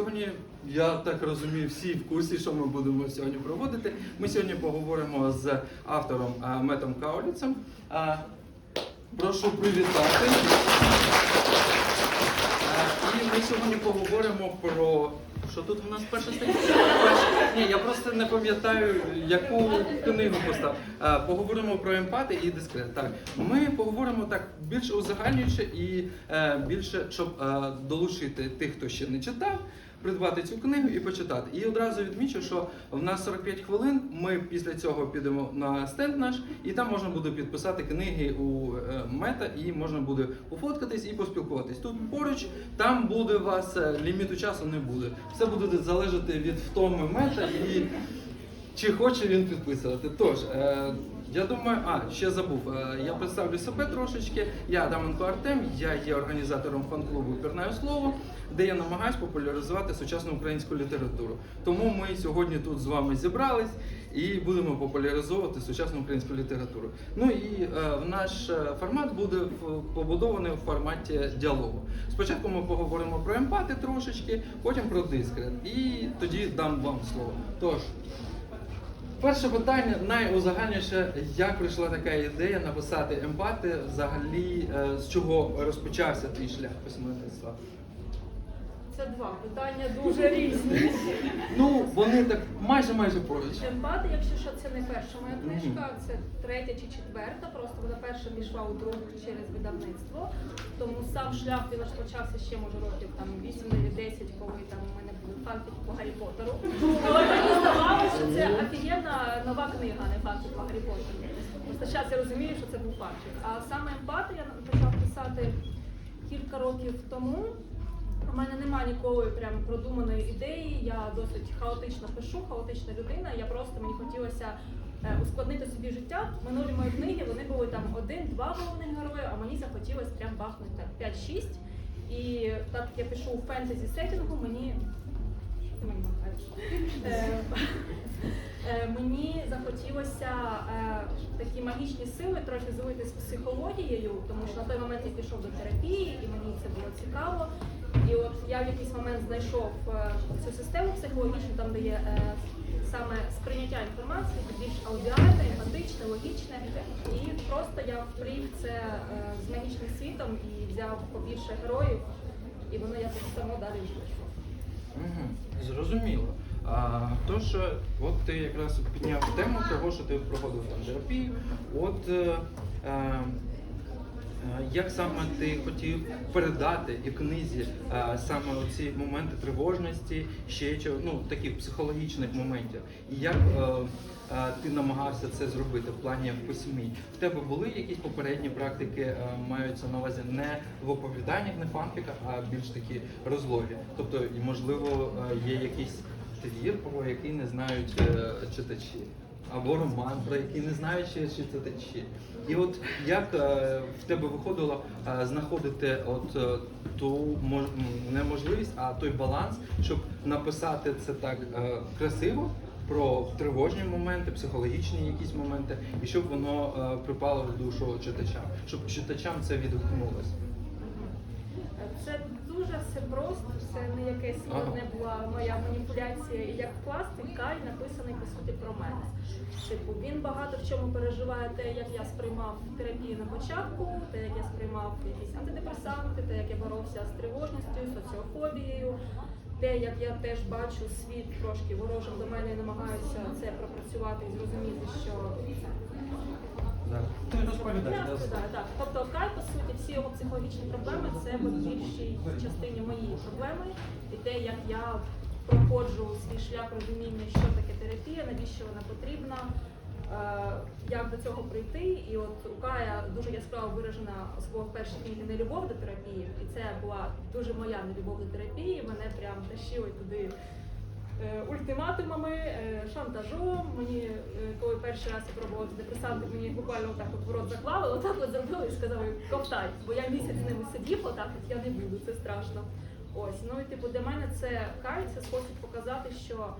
сьогодні, я так розумію, всі в курсі, що ми будемо сьогодні проводити. Ми сьогодні поговоримо з автором Метом Кауліцем. Прошу привітати. І ми сьогодні поговоримо про. Що тут у нас перша стаття? Ні, я просто не пам'ятаю, яку книгу постав. Поговоримо про емпати і дискрет. Так, ми поговоримо так більш узагальнююче і е, більше, щоб е, долучити тих, хто ще не читав, придбати цю книгу і почитати. І одразу відмічу, що в нас 45 хвилин. Ми після цього підемо на стенд наш, і там можна буде підписати книги у е, мета, і можна буде пофоткатись і поспілкуватись. Тут поруч, там буде у вас е, ліміту часу не буде. Все буде залежати від втоми мета і чи хоче він підписувати. Тож, е, я думаю, а ще забув. Е, я представлю себе трошечки. Я Адаменко Артем, я є організатором фан-клубу Пірнає слово, де я намагаюсь популяризувати сучасну українську літературу. Тому ми сьогодні тут з вами зібрались і будемо популяризовувати сучасну українську літературу. Ну і е, наш е, формат буде побудований в форматі діалогу. Спочатку ми поговоримо про емпати трошечки, потім про дискрет. І тоді дам вам слово. Тож. Перше питання найузагальніше, як прийшла така ідея написати емпати, взагалі е, з чого розпочався твій шлях письменництва? Це два питання дуже різні. Ну, вони так майже майже поруч. Емпати, якщо що, це не перша моя книжка, це третя чи четверта. Просто вона перша пішла у друк через видавництво. Тому сам шлях він розпочався ще може років там 8-10, коли там у мене були фанфіки по Гаррі Поттеру. Але мені здавалося, що це офігенна нова книга, а не фанфік по Гаррі Поттеру. Просто зараз я розумію, що це був фанфік. А саме емпати я почав писати кілька років тому. У мене немає ніколи прям продуманої ідеї. Я досить хаотично пишу, хаотична людина. Я просто мені хотілося е, ускладнити собі життя. Минулі мої книги вони були там один-два головних герої, а мені захотілося прям бахнути так 5-6. І так як я пишу у фентезі сеттингу, мені? Е, е, Мені захотілося такі магічні сили трохи злити з психологією, тому що на той момент я пішов до терапії, і мені це було цікаво. І от я в якийсь момент знайшов е, цю систему психологічну, там де є е, саме сприйняття інформації, більш аудіальне, емпатичне, логічне. І просто я вплів це е, з магічним світом і взяв побільше героїв, і воно якось само далі вийшло. Угу, зрозуміло. А, тож, от ти якраз підняв тему того, що ти проходив там терапію. От е, як саме ти хотів передати і в книзі е, саме ці моменти тривожності, ще ну таких психологічних моментів, і як е, е, ти намагався це зробити в плані в письмі? В тебе були якісь попередні практики, е, маються на увазі не в оповіданнях, не фанфіках, а більш такі розлогі. Тобто, можливо, е, є якийсь твір, про який не знають е, читачі. Або роман, про який не знають ще читачі. І от як е, в тебе виходило е, знаходити от е, ту мож- м, не можливість, а той баланс, щоб написати це так красиво про тривожні моменти, психологічні якісь моменти, і щоб воно е, припало в душу читачам, щоб читачам це відгукнулося. Це дуже все просто, це не якесь складне була моя маніпуляція. І як пластик, Кай написаний по суті про мене. Типу, він багато в чому переживає те, як я сприймав терапію на початку, те, як я сприймав якісь антидепресанти, те, як я боровся з тривожністю, соціофобією, те, як я теж бачу світ трошки ворожим до мене і намагаюся це пропрацювати і зрозуміти, що. Ти розповідай. я розповідаю, так. Тобто Кай, по суті, всі його психологічні проблеми це в більшій частині мої проблеми і те, як я проходжу свій шлях розуміння, що таке терапія, навіщо вона потрібна, е, як до цього прийти. І от у Кая дуже яскраво виражена особливо в першій книгі нелюбов до терапії, і це була дуже моя нелюбов до терапії. Мене прям тащили туди ультиматумами, е, шантажом. Мені, е, коли перший раз я пробувала депресанти, мені буквально так от в рот заклали, отак от зробили і сказали ковтай. Бо я місяць з ними сидів, отак от я не буду, це страшно. Ось, ну і типу для мене це кай, це спосіб показати, що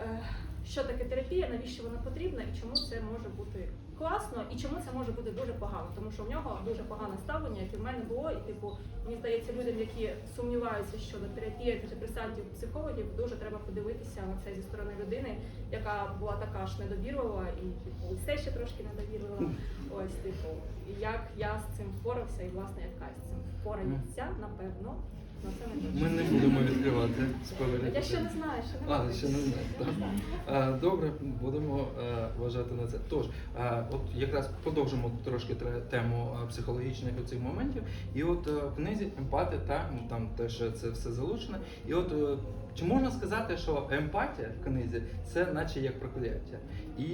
е, що таке терапія, навіщо вона потрібна і чому це може бути класно, і чому це може бути дуже погано, тому що в нього дуже погане ставлення, яке в мене було, і типу мені здається, людям, які сумніваються щодо терапії антидепресантів, психологів, дуже треба подивитися на це зі сторони людини, яка була така ж недовірлива і типу все ще трошки недовірлива. Ось типу, і як я з цим впорався, і власне яка з цим впорається, напевно. Ми не будемо відкривати спойлери. Я ще не знаю, ще не А, ще не знаю. так. А, Добре, будемо е, вважати на це. Тож, е, от якраз продовжимо трошки тре- тему е, психологічних цих моментів. І от в книзі емпати, та ну там теж це все залучено. І от е, чи можна сказати, що емпатія в книзі це наче як прокляття? І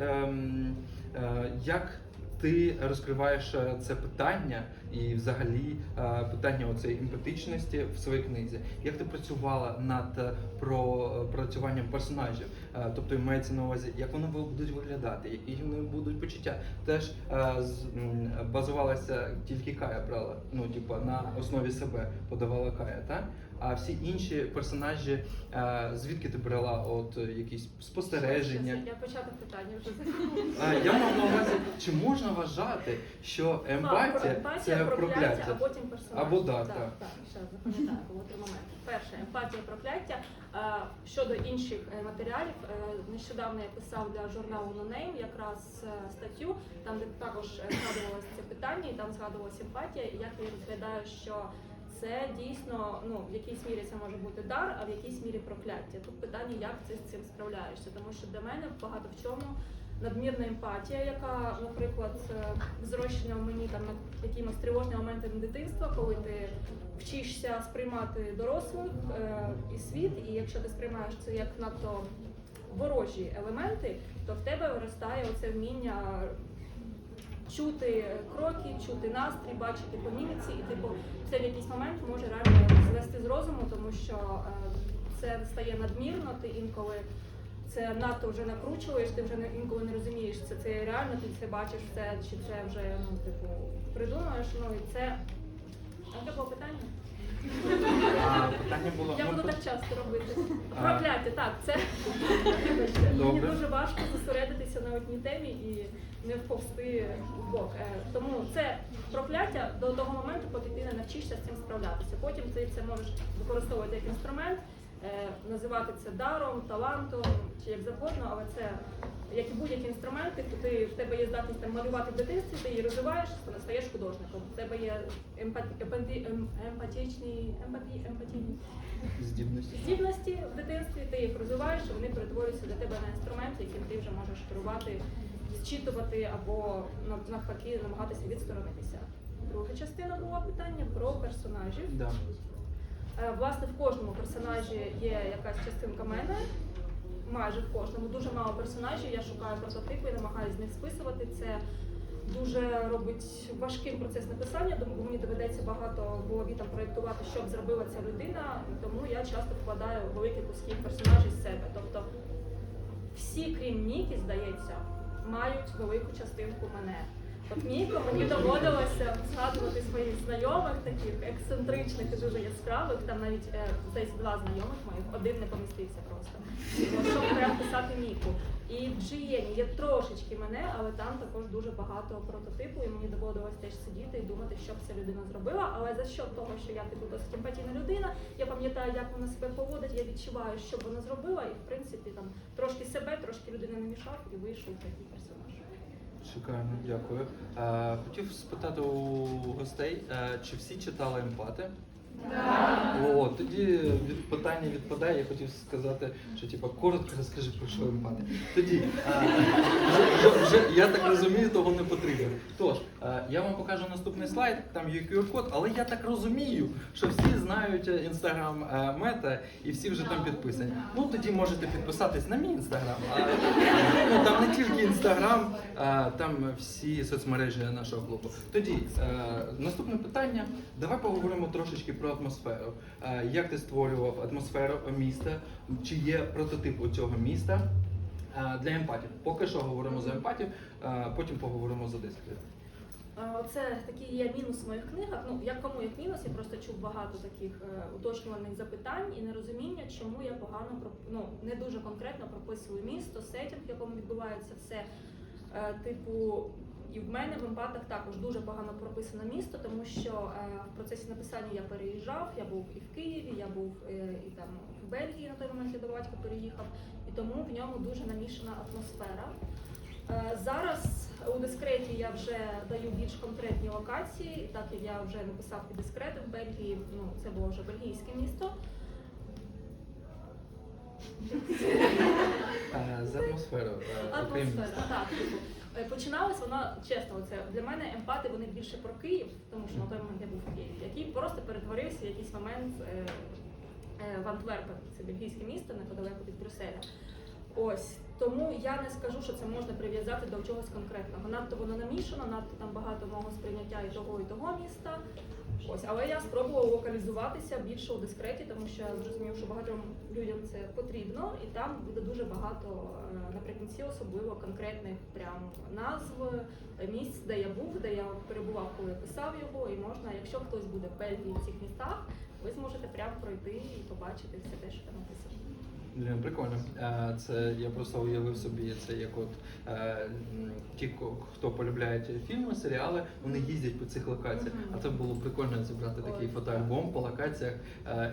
ем, е, як ти розкриваєш е, це питання і взагалі е, питання оцеї емпатичності в своїй книзі. Як ти працювала над е, пропрацюванням персонажів? Тобто мається на увазі, як вони будуть виглядати, які вони будуть почуття. Теж базувалася тільки Кая брала, ну типу на основі себе подавала Кая, так? А всі інші персонажі, е, звідки ти брала от е, якісь спостереження? Я початок питання вже А, я мав на увазі, чи можна вважати, що емпатія це а прокляття? потім персонаж. Або да, так. так. Так, ще запам'ятаю, було три моменти. Перше, емпатія, прокляття. А, Щодо інших е, матеріалів, е, нещодавно я писав для журналу No Name якраз е, статтю, там де також е, згадувалося це питання, і там згадувалася емпатія, і як я розглядаю, що це дійсно ну в якійсь мірі це може бути дар, а в якійсь мірі прокляття. Тут питання, як ти з цим справляєшся, тому що для мене багато в чому надмірна емпатія, яка, наприклад, е, зрощена в мені там на якимось тривожні моменти дитинства, коли ти вчишся сприймати дорослих е, і світ, і якщо ти сприймаєш це як надто ворожі елементи, то в тебе виростає оце вміння чути кроки, чути настрій, бачити по міміці, і типу це в якийсь момент може реально звести з розуму, тому що е, це стає надмірно, ти інколи це надто вже накручуєш, ти вже інколи не розумієш, це це реально, ти це бачиш все, чи це вже ну типу придумаєш. Ну і це яке було питання? А, питання було Я буду так часто робити. Прокляття, так, це мені дуже важко зосередитися на одній темі і не вповзти в бок. Е, Тому це прокляття до того моменту, поки ти не навчишся з цим справлятися. Потім ти це можеш використовувати як інструмент, е, називати це даром, талантом чи як завгодно, але це. Як і будь-які інструменти, то ти в тебе є здатність там малювати в дитинстві, ти її розвиваєш, ти стаєш художником. В тебе є емпаті, емпаті, ем- емпатічні, емпаті, емпатійні здібності. здібності в дитинстві, ти їх розвиваєш, і вони перетворюються для тебе на інструмент, яким ти вже можеш керувати, зчитувати або навпаки намагатися відсторонитися. Друга частина була питання про персонажів. Да. Е, Власне, в кожному персонажі є якась частинка мене. Майже в кожному дуже мало персонажів. Я шукаю прототипи і намагаюся з них списувати. Це дуже робить важким процес написання, тому мені доведеться багато в голові там проєктувати, що б зробила ця людина. Тому я часто вкладаю великі куски персонажів з себе. Тобто всі, крім Нікі, здається, мають велику частинку мене. От Ніко мені доводилося згадувати своїх знайомих, таких ексцентричних і дуже яскравих. Там навіть е, здається два знайомих моїх, один не помістився просто. Щоб прям писати Ніку. І в Джиєні є трошечки мене, але там також дуже багато прототипу, і мені доводилось теж сидіти і думати, що б ця людина зробила. Але за що того, що я типу досить емпатійна людина, я пам'ятаю, як вона себе поводить, я відчуваю, що б вона зробила, і в принципі там трошки себе, трошки людини не мішав, і вийшов такий персонаж. Шикарно, дякую. Е, хотів спитати у гостей, е, чи всі читали емпати? О, тоді питання відпадає. Я хотів сказати, що типа коротко розкажи про що емпати. Тоді е, вже, вже, я так розумію, того не потрібно. Тож е, я вам покажу наступний слайд. Там є QR-код, але я так розумію, що всі знають інстаграм мета і всі вже там підписані. Ну тоді можете підписатись на мій інстаграм. Ну там не тільки інстаграм, там всі соцмережі нашого клубу. Тоді е, наступне питання. Давай поговоримо трошечки про атмосферу. Е, як ти створював атмосферу міста? Чи є прототип у цього міста для емпатів? Поки що говоримо за емпатів, потім поговоримо за дискрет. Це такий є мінус в моїх книгах. Ну як кому як мінус, я просто чув багато таких е, уточнювальних запитань і нерозуміння, чому я погано ну, не дуже конкретно прописую місто, сетінг, в якому відбувається все. Е, Типу, і в мене в емпатах також дуже погано прописано місто, тому що е, в процесі написання я переїжджав, я був і в Києві, я був е, і там в Бельгії на той момент я до батька переїхав, і тому в ньому дуже намішана атмосфера. Е, Зараз у дискреті я вже даю більш конкретні локації, так як я вже написав і дискрети в Бельгії, ну це було вже бельгійське місто. За атмосферу. Атмосфера, так. Е, починалась вона чесно. Це для мене емпати вони більше про Київ, тому що на той момент я був в Києві, який просто перетворився в якийсь момент е, е, в Антверпен, це бельгійське місто неподалеку від Брюсселя. Ось тому я не скажу, що це можна прив'язати до чогось конкретного. Надто воно намішано, надто там багато мого сприйняття і того, і того міста. Ось, але я спробувала локалізуватися більше у дискреті, тому що я зрозумів, що багатьом людям це потрібно, і там буде дуже багато е, наприкінці, особливо конкретних прям назв е, місць, де я був, де я перебував, коли я писав його. І можна, якщо хтось буде в Бельгії в цих містах, ви зможете прямо пройти і побачити все те, що там написано. Блін, прикольно. Е, Це я просто уявив собі це як от е, ті, хто полюбляють фільми, серіали, вони їздять по цих локаціях. А це було прикольно зібрати такий фотоальбом по локаціях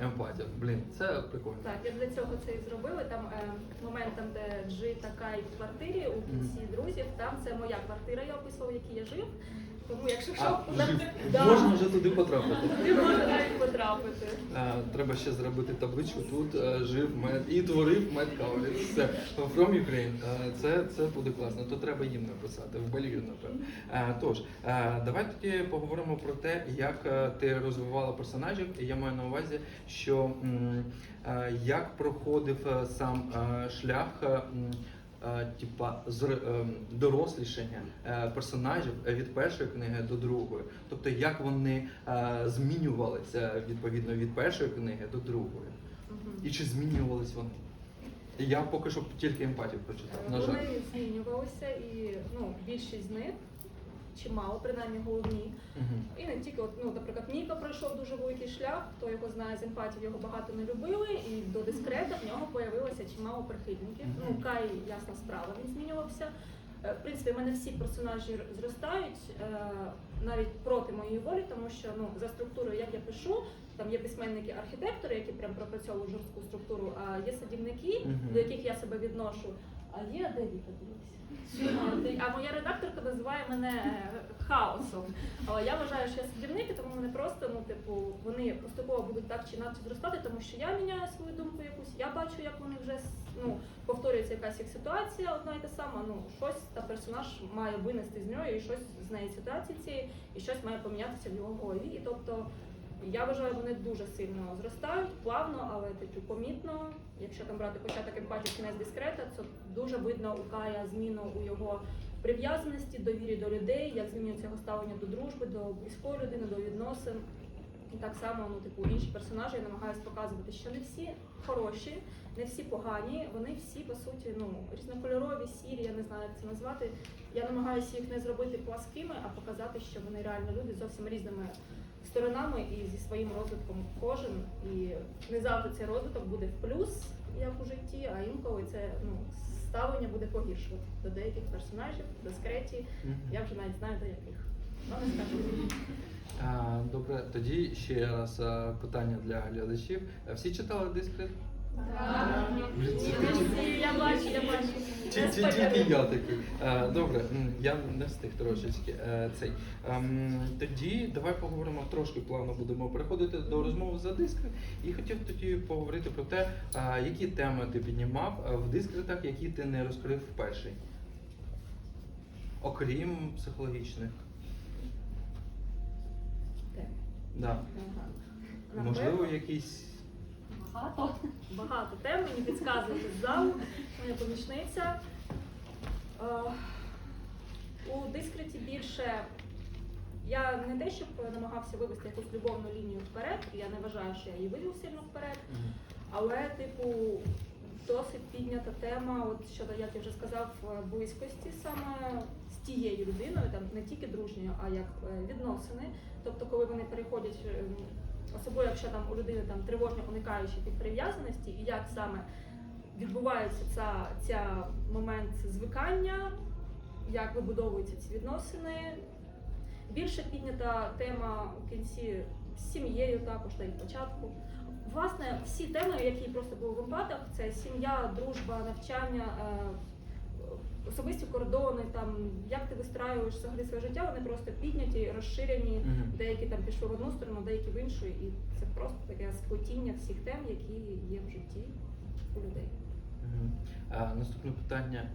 емпатів. Блін, це прикольно. Так, я для цього це і зробила. Там е, момент, там, де Джи така і в квартирі у кінці друзів, там це моя квартира, я описувала, в якій я жив. Тому якщо що, А, жив. Да. Можна вже туди потрапити. ти можеш навіть потрапити. Е, Треба ще зробити табличку. Тут е, жив мед і творив мед Кауліс. Все from Ukraine. Е, Це, це буде класно. То треба їм написати в Бельгію, напевно. Е, Тож, е, давай тоді поговоримо про те, як е, ти розвивала персонажів. І я маю на увазі, що м, е, як проходив е, сам е, шлях. е, м, Типа з ем, дорослішання е, персонажів від першої книги до другої, тобто як вони е, змінювалися відповідно від першої книги до другої, і чи змінювались вони? Я поки що тільки емпатію прочитав. На жаль, Вони змінювалися і ну, більшість з них, чимало, принаймні головні. І не тільки, от, ну, наприклад, Ніка пройшов дуже великий шлях, хто його знає з емпатів, його багато не любили, і до дискрета в нього появилося чимало прихильників. Ну, Кай, ясна справа, він змінювався. Е, В принципі, в мене всі персонажі зростають е, навіть проти моєї волі, тому що ну, за структурою, як я пишу, там є письменники-архітектори, які прям пропрацьовують жорстку структуру, а є садівники, Мгм. до яких я себе відношу. А є де дивися? А моя редакторка називає мене хаосом. Але я вважаю, що я садівник, тому вони просто, ну, типу, вони поступово будуть так чи інакше зростати, тому що я міняю свою думку якусь, я бачу, як вони вже ну, повторюється якась їх ситуація, одна і та сама. Ну, щось та персонаж має винести з нього, і щось з неї ситуації цієї, і щось має помінятися в його голові. І тобто я вважаю, вони дуже сильно зростають, плавно, але типу помітно. Якщо там брати початок емпатії кінець дискрета, це дуже видно у Кая зміну у його прив'язаності, довірі до людей, як змінюється його ставлення до дружби, до близької людини, до відносин. І так само, ну, типу, інші персонажі я намагаюся показувати, що не всі хороші, не всі погані, вони всі по суті ну різнокольорові, сірі, я не знаю, як це назвати. Я намагаюся їх не зробити пласкими, а показати, що вони реально люди зовсім різними сторонами і зі своїм розвитком кожен. І не завжди цей розвиток буде в плюс, як у житті, а інколи це ну ставлення буде погіршувати до деяких персонажів, до скреті. Я вже навіть знаю до яких. Ну, Добре, тоді ще раз е, питання для глядачів. Е, Всі читали дискрет? Я бачу, я бачу. Тільки я такий? Е, добре, я не встиг трошечки е, цей. Ем, тоді давай поговоримо трошки плавно будемо переходити до розмови за дискрет. І хотів тоді поговорити про те, е, які теми ти піднімав в дискретах, які ти не розкрив в перший. Окрім психологічних. Так. Да. Можливо, якісь. Багато. Багато тем мені підказують з залу, моя помічниця. Е, У дискреті більше я не те, щоб намагався вивести якусь любовну лінію вперед, я не вважаю, що я її вивів сильно вперед. Але, типу, досить піднята тема, от щодо, як я вже сказав, близькості саме з тією людиною, там не тільки дружньою, а як е, відносини. Тобто, коли вони переходять, е, особливо якщо там у людини там тривожно уникаючі від прив'язаності, і як саме відбувається ця, ця момент звикання, як вибудовуються ці відносини. Більше піднята тема у кінці з сім'єю також та й початку. Власне, всі теми, які просто були в емпатах, це сім'я, дружба, навчання, е, особисті кордони, там як ти вистраюєш взагалі своє життя, вони просто підняті, розширені. Мгм. Деякі там пішли в одну сторону, деякі в іншу, і це просто таке сплетіння всіх тем, які є в житті у людей. Мгм. А, наступне питання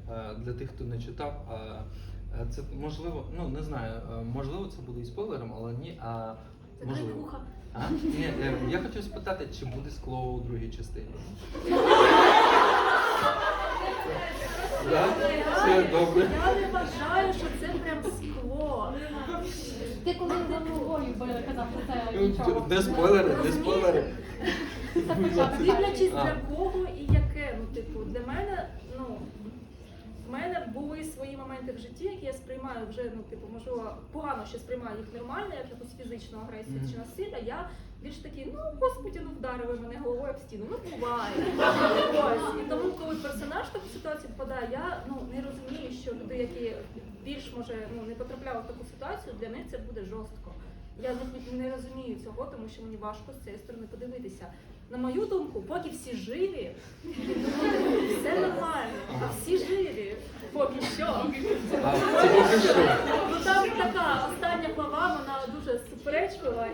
для тих, хто не читав. Це можливо, ну не знаю, можливо, це буде і спойлером, але ні. А Закрити можливо. вуха. А? Ні, е, я хотів спитати, чи буде скло у другій частині. Да? Все добре. Я не вважаю, що це прям скло. Ти коли за ногою били, казав про це Ну, нічого. Не спойлери, не спойлери. Дивлячись для кого і яке. Ну, типу, для мене, ну. В мене були свої моменти в житті, які я сприймаю вже, ну, типу, можливо, погано ще сприймаю їх нормально, як якусь фізичну агресію Мгм. чи насилля. Я більш такий, ну господи, ну вдарили мене головою об стіну. Ну буває. Ось. І тому, коли персонаж в таку ситуацію попадає, я ну не розумію, що люди, які більш може ну не потрапляли в таку ситуацію, для них це буде жорстко. Я не, не розумію цього, тому що мені важко з цієї сторони подивитися. На мою думку, поки всі живі, все нормально, а всі живі, поки що. Поки що. Ну там така остання глава, вона дуже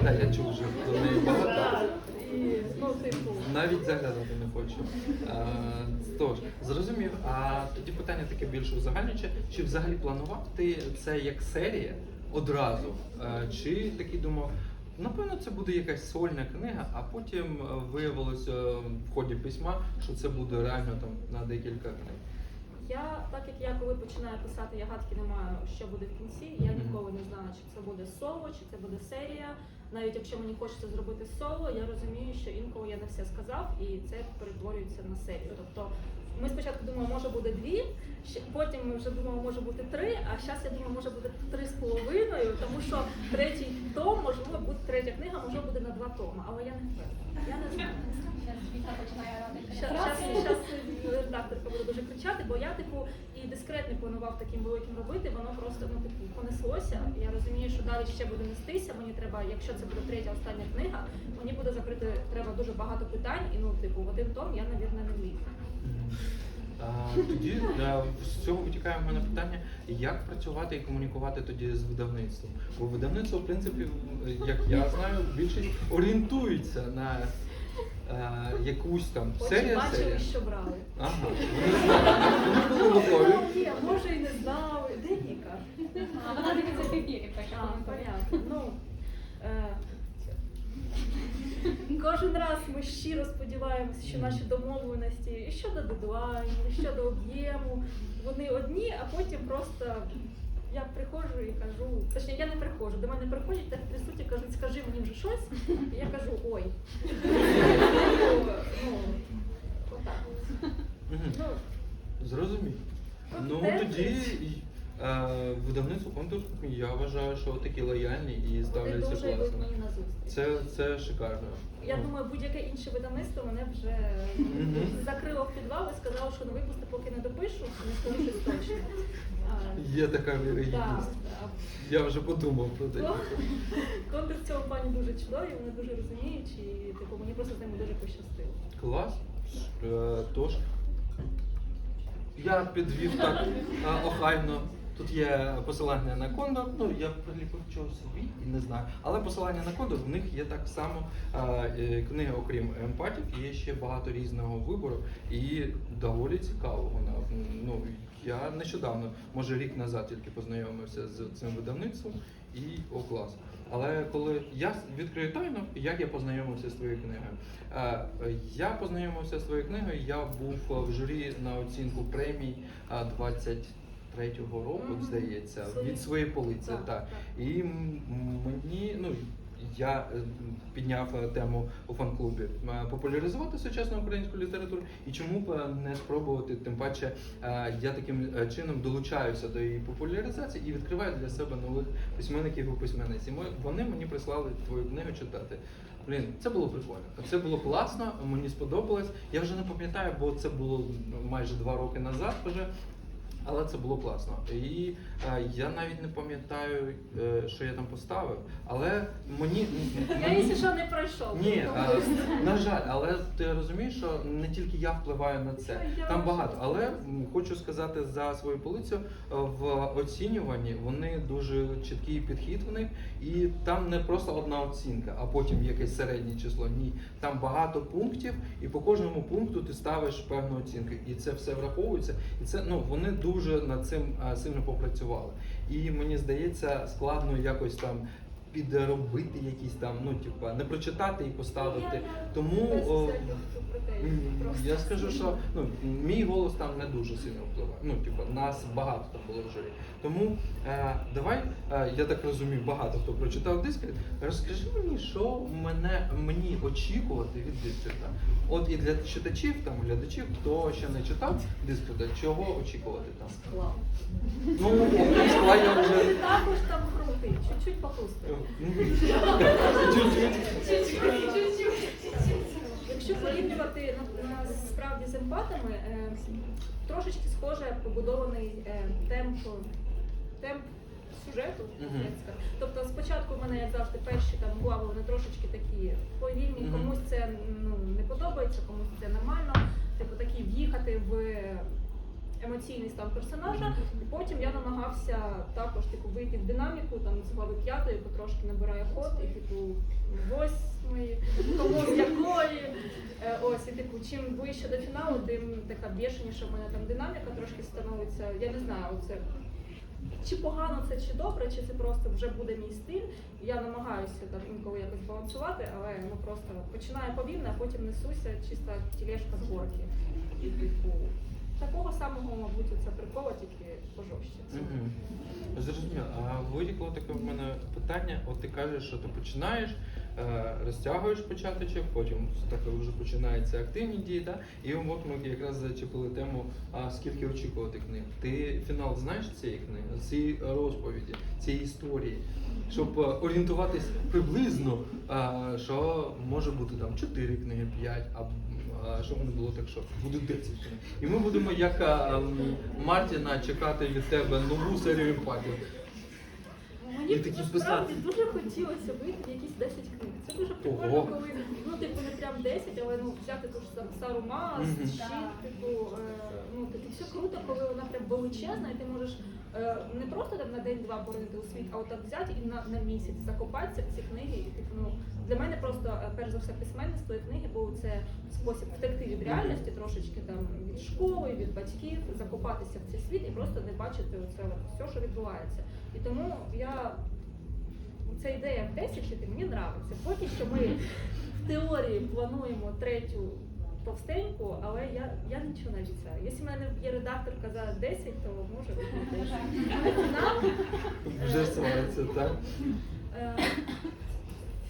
Так, я чув вже про неї багато. І, ну, типу, Навіть заглядати не хочу. А, тож, зрозумів. А тоді питання таке більш узагальнююче. Чи взагалі планував ти це як серія одразу? А, чи такий думав, напевно, це буде якась сольна книга, а потім е, виявилося в ході письма, що це буде реально там на декілька книг. Я, так як я коли починаю писати, я гадки не маю, що буде в кінці. Я ніколи не знаю, чи це буде соло, чи це буде серія. Навіть якщо мені хочеться зробити соло, я розумію, що інколи я не все сказав, і це перетворюється на серію. Тобто ми спочатку думали, може буде дві, потім ми вже думали, може бути три, а зараз я думаю, може буде три з половиною, тому що третій том, можливо, буде третя книга, можливо, буде на два тома, але я не впевнена. Я не знаю. Зараз починає радити. Зараз редакторка буде дуже кричати, бо я типу і дискретний планував таким великим робити, воно просто ну типу понеслося. Я розумію, що далі ще буде нестися. Мені треба, якщо це буде третя остання книга, мені буде закрити треба дуже багато питань, і ну типу в один том я навірно не влізу. Тоді е, з цього витікає в мене питання, як працювати і комунікувати тоді з видавництвом. Бо видавництво, в принципі, як я знаю, більшість орієнтується на якусь там Очі серія бачили, серія. що брали. Ага, вони були готові. Може і не знали. Де Віка? А вона дивиться в ефірі, так що А, коментує. понятно. Ну, е, кожен раз ми щиро сподіваємося, що наші домовленості щодо дедлайну, і щодо об'єму, вони одні, а потім просто я приходжу і кажу, точніше, я не приходжу, до мене приходять, так присутні кажуть, скажи мені вже щось, і я кажу, ой. Ну, отак. Мгм. Ну, Зрозумів. Ну тоді ти? і, е, видавництво конкурс, я вважаю, що такі лояльні і ставляться класно. мені на зустріч. Це, це шикарно. Я Ну. думаю, будь-яке інше видавництво мене вже закрило в підвал і сказало, що не випусти, поки не допишу, не скажу щось точно. Є така так, вірогідність. Я вже подумав про те. Ну, Конкурс в цьому плані дуже чудовий, вони дуже розуміють, і типу, мені просто з ними дуже пощастило. Клас. Е, Тож я підвів так е, охайно. Тут є посилання на кондор. Ну я приліпив чогось собі і не знаю. Але посилання на кондор в них є так само е, е, книга, окрім емпатів, є ще багато різного вибору і доволі цікавого. Ну я нещодавно, може рік назад, тільки познайомився з цим видавництвом і о клас. Але коли я відкрию тайну, як я познайомився з твоєю книгою. Е, Я познайомився з твоєю книгою. Я був в журі на оцінку премій е, 23-го року, Мгм. здається, Свої- від своєї полиці. Так, Так, так. І мені, ну я е, підняв е, тему у фан-клубі е, популяризувати сучасну українську літературу і чому б не спробувати, тим паче я таким чином долучаюся до її популяризації і відкриваю для себе нових письменників і письменниць. І вони мені прислали твою книгу читати. Блін, це було прикольно. Це було класно, мені сподобалось. Я вже не пам'ятаю, бо це було майже два роки назад вже. Але це було класно. І я навіть не пам'ятаю, е, що я там поставив. Але мені Я якщо що не пройшов. ні, на жаль, але ти розумієш, що не тільки я впливаю на це. Там багато. Але хочу сказати за свою полицю е, в оцінюванні вони дуже чіткий підхід в них, і там не просто одна оцінка, а потім якесь середнє число. Ні, там багато пунктів, і по кожному пункту ти ставиш певну оцінку. І це все враховується. І це ну вони дуже над цим е, сильно попрацювали. І мені здається, складно якось там. Підробити якісь там, ну типа не прочитати і поставити. Тому о. Я скажу, що ну, мій голос там не дуже сильно впливає. Ну, типу, нас багато там було в журі. Тому е, давай, е, я так розумію, багато хто прочитав дискрет. Розкажи мені, що мене мені очікувати від дискрета. От і для читачів, там глядачів, хто ще не читав дискрета, чого очікувати там? Клас. Ну, скла я вже. Також там крутий, чуть-чуть попустив. Якщо порівнювати насправді з емпатами, е, трошечки схоже побудований е, темп, темп сюжету. Як. Тобто спочатку в мене, як завжди, перші там глави вони трошечки такі повільні, Мгм. комусь це ну, не подобається, комусь це нормально. Типу такі в'їхати в емоційний стан персонажа. І потім я намагався також типу вийти в динаміку там з глави п'ятої, потрошки набирає ход, і типу восьмої, комусь якої. Е, Ось, і типу, чим ближче до фіналу, тим така більшеніша в мене там динаміка трошки становиться. Я не знаю, оце чи погано це, чи добре, чи це просто вже буде мій стиль. Я намагаюся там інколи якось балансувати, але ну просто починаю повільно, а потім несуся, чиста тілешка з горки. І типу, такого самого, мабуть, це прикола, тільки пожорстче. Зрозуміло. А виникло таке в мене питання. От ти кажеш, що ти починаєш, розтягуєш початочок, потім так вже починаються активні дії, да? і от ми якраз зачепили тему, а скільки очікувати книг. Ти фінал знаєш цієї книги, цієї розповіді, цієї історії, щоб е, орієнтуватись приблизно, е, що може бути там 4 книги, 5, а щоб не було так, що буде 10 книг. І ми будемо, як Мартіна, чекати від тебе нову серію емпатії. Мені І насправді дуже хотілося вийти якісь 10 книг. Це дуже прикольно, Ого. коли ну типу не прям 10, але ну взяти ту ж там Сару Мас, Мгм. щит, типу, е, ну типу, все круто, коли вона прям величезна, і ти можеш е, не просто там на день-два поринути у світ, а от так взяти і на, на місяць закопатися в ці книги. І типу, ну для мене просто е, перш за все письменництво і книги, бо це спосіб втекти від реальності трошечки там від школи, від батьків, закопатися в цей світ і просто не бачити оце от все, що відбувається. І тому я ця ідея в 10 чити мені нравиться. Поки що ми в теорії плануємо третю товстеньку, але я, я нічого не обіцяю. Якщо в мене є редакторка за 10, то може бути 10. Фінал, Вже свариться, так? е,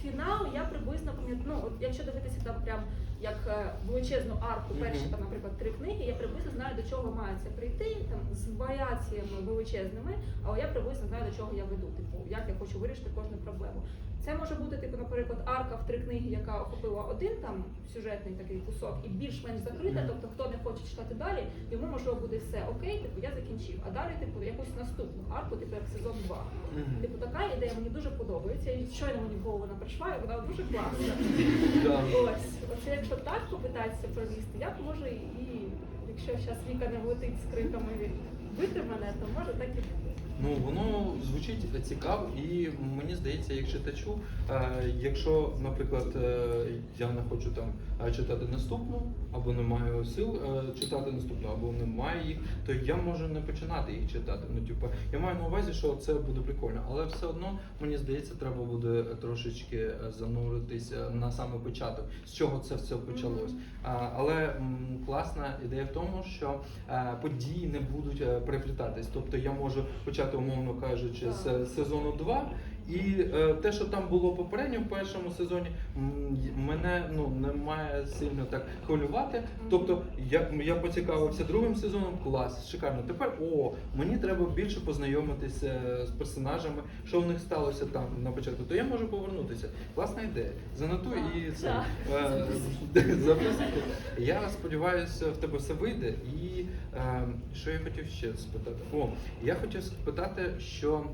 фінал я приблизно пам'ятаю. Ну, якщо дивитися там прям як е, величезну арку, перші там, наприклад, три книги, я приблизно знаю, до чого має це прийти, там з варіаціями величезними, але я приблизно знаю, до чого я веду, типу, як я хочу вирішити кожну проблему. Це може бути, типу, наприклад, арка в три книги, яка охопила один там сюжетний такий кусок і більш-менш закрита. Тобто, хто не хоче читати далі, йому можливо буде все окей, типу я закінчив. А далі, типу, якусь наступну арку, типу як сезон 2. Мгм. Типу, така ідея мені дуже подобається. І щойно мені в голову вона прийшла, і вона дуже класна. Ось, оце якщо так попитатися провести, я б може і якщо зараз Віка не влетить з криками бити мене, то може так і буде. Ну воно звучить цікаво, і мені здається, як читачу, е, якщо, наприклад, е, я не хочу там е, читати наступну, або не маю сил е, читати наступну, або немає їх, то я можу не починати їх читати. Ну, типу, я маю на увазі, що це буде прикольно, але все одно мені здається, треба буде трошечки е, зануритися на саме початок, з чого це все почалось. Але класна ідея в тому, що е, події не будуть е, переплітатись. Тобто я можу почати, умовно кажучи, з сезону 2 І е, те, що там було попередньо в першому сезоні, мене ну не має сильно так хвилювати. Тобто я, я поцікавився другим сезоном, клас, шикарно. Тепер о, мені треба більше познайомитися з персонажами, що в них сталося там на початку. То я можу повернутися. Класна ідея. Занотуй і це е. Я сподіваюся, в тебе все вийде. І е, що я хотів ще спитати? О, я хотів спитати, що.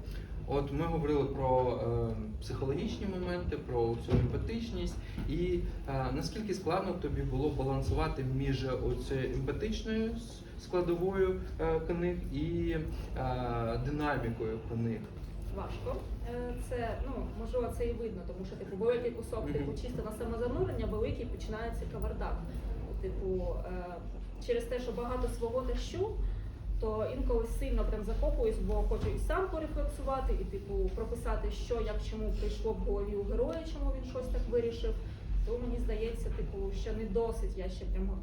От ми говорили про е, психологічні моменти, про цю емпатичність, і е, наскільки складно тобі було балансувати між оцією емпатичною складовою е, книг і е, динамікою книг. Важко. Е, Це ну можливо це і видно, тому що типу великий кусок, типу чисто на самозанурення, великий починається кавардак. Типу, е, через те, що багато свого тащу, то інколи сильно прям закопуюсь, бо хочу і сам порефлексувати, і типу прописати, що як чому прийшло в голові у героя, чому він щось так вирішив. То мені здається, типу, що не досить я ще прямо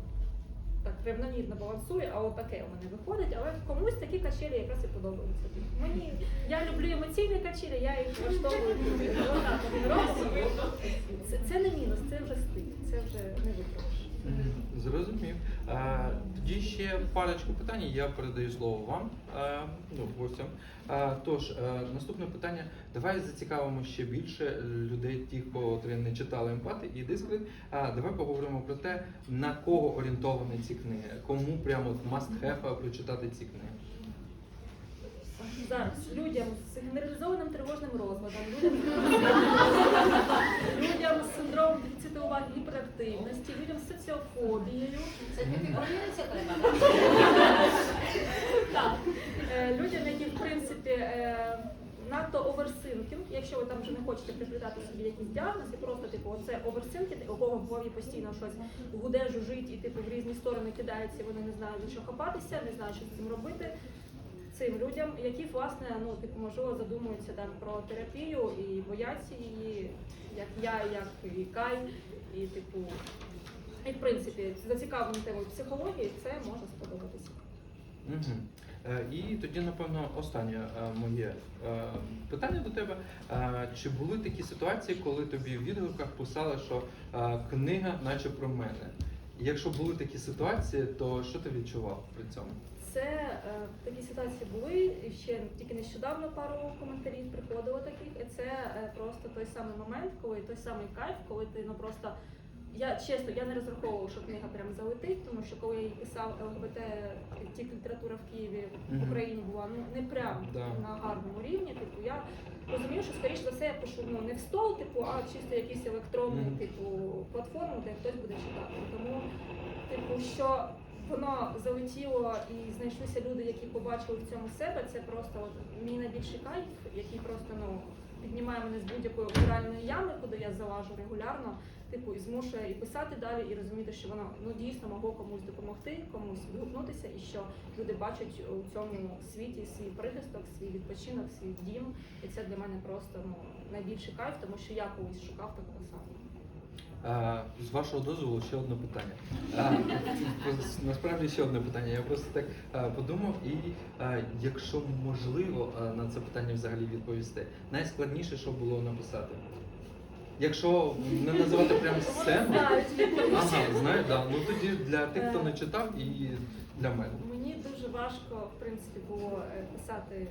так рівномірно балансую, а от таке у мене виходить. Але комусь такі качелі якраз і подобаються. Мені я люблю емоційні качелі, я їх влаштовую. Це, це не мінус, це вже стиль, це вже не виправиш. Зрозумів. Е, тоді ще парочку питань. Я передаю слово вам, е, ну, гостям. Е, тож, наступне питання. Давай зацікавимо ще більше людей, тих, котрі не читали емпати і дискрит. Давай поговоримо про те, на кого орієнтовані ці книги, кому прямо от must have прочитати ці книги. Зараз людям з генералізованим тривожним розладом, людям, людям з синдромом дефіциту уваги гіперактивності, людям з соціофобією. Це треба? Так, е, людям, які в принципі е, надто оверсинкінг, якщо ви там вже не хочете приплітати собі якийсь діагноз, і просто типу оце оверсинкінг, у кого в голові постійно щось гуде, жужить і типу в різні сторони кидається, вони не знають за що хапатися, не знають, що з цим робити. Цим людям, які власне ну типу можливо задумуються там про терапію і бояться її, як я, як і Кай, і типу, і в принципі зацікавлені темою психології, це може сподобатися. Угу. І тоді, напевно, останнє е, моє е, питання до тебе. Чи були такі ситуації, коли тобі в відгуках писали, що книга наче про мене? Якщо були такі ситуації, то що ти відчував при цьому? Це е, такі ситуації були і ще тільки нещодавно пару коментарів приходило таких. І це е, просто той самий момент, коли той самий кайф, коли ти ну просто. Я чесно, я не розраховувала, що книга прям залетить, тому що коли я її писав ЛГБТ, тільки література в Києві в Україні була ну не прям Да. на гарному рівні. Типу я розумію, що скоріш за все я пишу ну не в стол, типу, а чисто якийсь електронний, типу, платформу, де хтось буде читати. Тому, типу, що воно залетіло і знайшлися люди, які побачили в цьому себе. Це просто от, мій найбільший кайф, який просто ну піднімає мене з будь-якої моральної ями, куди я залажу регулярно. Типу, і змушує і писати далі, і розуміти, що воно ну дійсно могло комусь допомогти, комусь відгукнутися, і що люди бачать у цьому світі свій прихисток, свій відпочинок, свій дім. І це для мене просто ну найбільший кайф, тому що я колись шукав такого самого. Е, З вашого дозволу ще одне питання. Е, Насправді ще одне питання. Я просто так е, подумав, і якщо можливо на це питання взагалі відповісти, найскладніше, що було написати. Якщо не називати прям сцену, ага, знаю, да. Ну тоді для тих, хто не читав, і для мене. Мені дуже важко, в принципі, було писати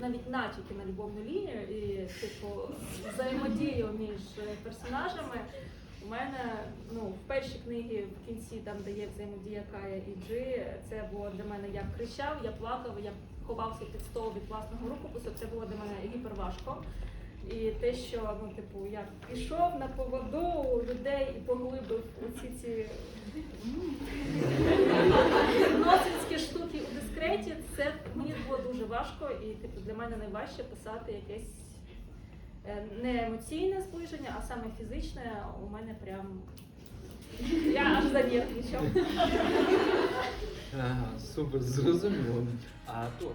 навіть натяки на любовну лінію і типу взаємодію між е, персонажами. У мене ну в першій книгі в кінці, там дає взаємодія Кая і Джи, це було для мене я кричав, я плакав, я ховався під стол від власного рукопису. Це було для мене гіпер важко. І те, що ну, типу, я пішов на поводу людей і поглибив оці ці носинські штуки у дискреті, це мені було дуже важко, і типу для мене найважче писати якесь е, не емоційне зближення, а саме фізичне. У мене прям я аж занервничав. Ага, супер, зрозуміло. А тож.